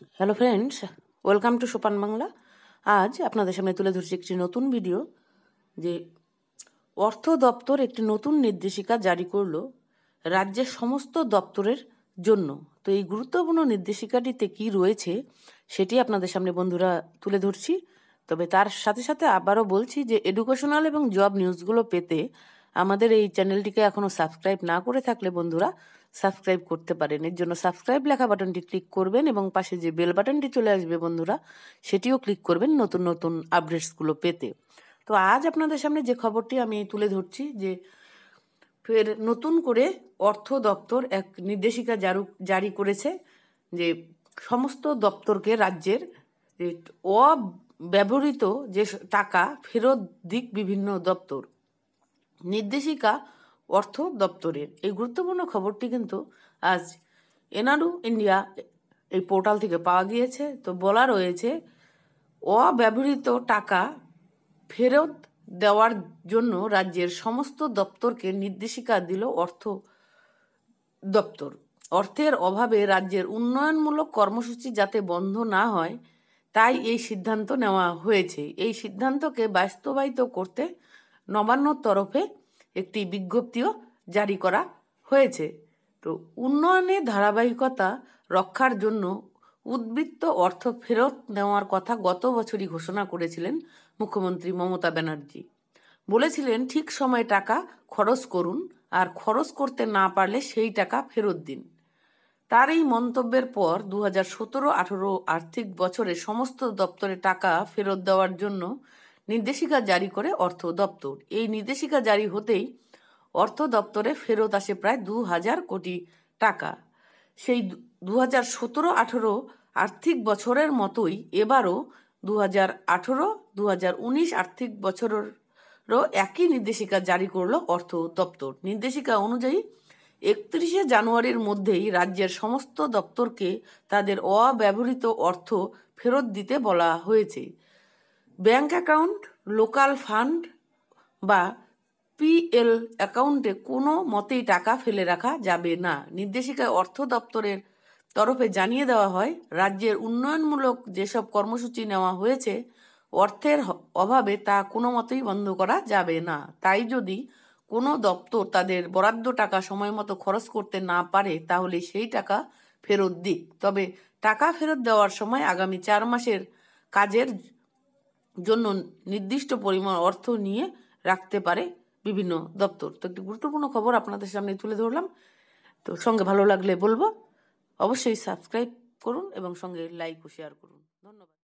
Hello friends welcome to সোপান বাংলা আজ আপনাদের সামনে তুলে ধরছি একটি নতুন ভিডিও যে অর্থ দপ্তর একটি নতুন নির্দেশিকা জারি করল রাজ্যের সমস্ত দপ্তরের জন্য। তো এই গুরুত্বপূর্ণ নির্দেশিকাটিতে কি রয়েছে সেটি আপনাদের সামনে বন্ধুরা তুলে ধরছি। তবে তার সাথে সাথে আবারও বলছি যে এডুকেশনাল এবং জব নিউজগুলো পেতে আমাদের এই চ্যানেলটিকে এখনও সাবস্ক্রাইব না করে থাকলে বন্ধুরা সাবস্ক্রাইব করতে পারেন। এর জন্য সাবস্ক্রাইব লেখা বাটনটি ক্লিক করবেন এবং পাশে যে বেল বাটনটি চলে আসবে বন্ধুরা, সেটিও ক্লিক করবেন নতুন নতুন আপডেটসগুলো পেতে। তো আজ আপনাদের সামনে যে খবরটি আমি তুলে ধরছি যে ফের নতুন করে অর্থ দপ্তর এক নির্দেশিকা জারু, জারি করেছে যে সমস্ত দপ্তরকে রাজ্যের অব্যবহৃত যে টাকা ফেরত দিক বিভিন্ন দপ্তর। নির্দেশিকা অর্থ দপ্তরের। এই গুরুত্বপূর্ণ খবরটি কিন্তু আজ এনআরু ইন্ডিয়া এই পোর্টাল থেকে পাওয়া গিয়েছে। তো বলা রয়েছে, অব্যবহৃত টাকা ফেরত দেওয়ার জন্য রাজ্যের সমস্ত দপ্তরকে নির্দেশিকা দিল অর্থ দপ্তর। অর্থের অভাবে রাজ্যের উন্নয়নমূলক কর্মসূচি যাতে বন্ধ না হয়, তাই এই সিদ্ধান্ত নেওয়া হয়েছে। এই সিদ্ধান্তকে বাস্তবায়িত করতে নবান্নর তরফে একটি বিজ্ঞপ্তিও জারি করা হয়েছে। তো উন্নয়নের ধারাবাহিকতা রক্ষার জন্য উদ্বৃত্ত অর্থ ফেরত নেওয়ার কথা গত বছরই ঘোষণা করেছিলেন মুখ্যমন্ত্রী মমতা ব্যানার্জি। বলেছিলেন, ঠিক সময়ে টাকা খরচ করুন, আর খরচ করতে না পারলে সেই টাকা ফেরত দিন। তার এই মন্তব্যের পর দু হাজার সতেরো আঠেরো আর্থিক বছরে সমস্ত দপ্তরে টাকা ফেরত দেওয়ার জন্য নির্দেশিকা জারি করে অর্থ দপ্তর। এই নির্দেশিকা জারি হতেই অর্থ দপ্তরে ফেরত আসে প্রায় দু হাজার কোটি টাকা। সেই দু হাজার সতেরো আঠেরো আর্থিক বছরের মতোই এবারও দু হাজার আঠেরো দু হাজার উনিশ আর্থিক বছরেরও একই নির্দেশিকা জারি করল অর্থ দপ্তর। নির্দেশিকা অনুযায়ী একত্রিশে জানুয়ারির মধ্যেই রাজ্যের সমস্ত দপ্তরকে তাদের অব্যবহৃত অর্থ ফেরত দিতে বলা হয়েছে। ব্যাংক অ্যাকাউন্ট, লোকাল ফান্ড বা পিএল অ্যাকাউন্টে কোনো মতেই টাকা ফেলে রাখা যাবে না। নির্দেশিকায় অর্থ দপ্তরের তরফে জানিয়ে দেওয়া হয়, রাজ্যের উন্নয়নমূলক যেসব কর্মসূচি নেওয়া হয়েছে, অর্থের অভাবে তা কোনো মতেই বন্ধ করা যাবে না। তাই যদি কোনো দপ্তর তাদের বরাদ্দ টাকা সময় মতো খরচ করতে না পারে, তাহলে সেই টাকা ফেরত দিক। তবে টাকা ফেরত দেওয়ার সময় আগামী চার মাসের কাজের জন্য নির্দিষ্ট পরিমাণ অর্থ নিয়ে রাখতে পারে বিভিন্ন দপ্তর। তো একটি গুরুত্বপূর্ণ খবর আপনাদের সামনে তুলে ধরলাম। তো সঙ্গে ভালো লাগলে বলব, অবশ্যই সাবস্ক্রাইব করুন এবং সঙ্গে লাইক ও শেয়ার করুন। ধন্যবাদ।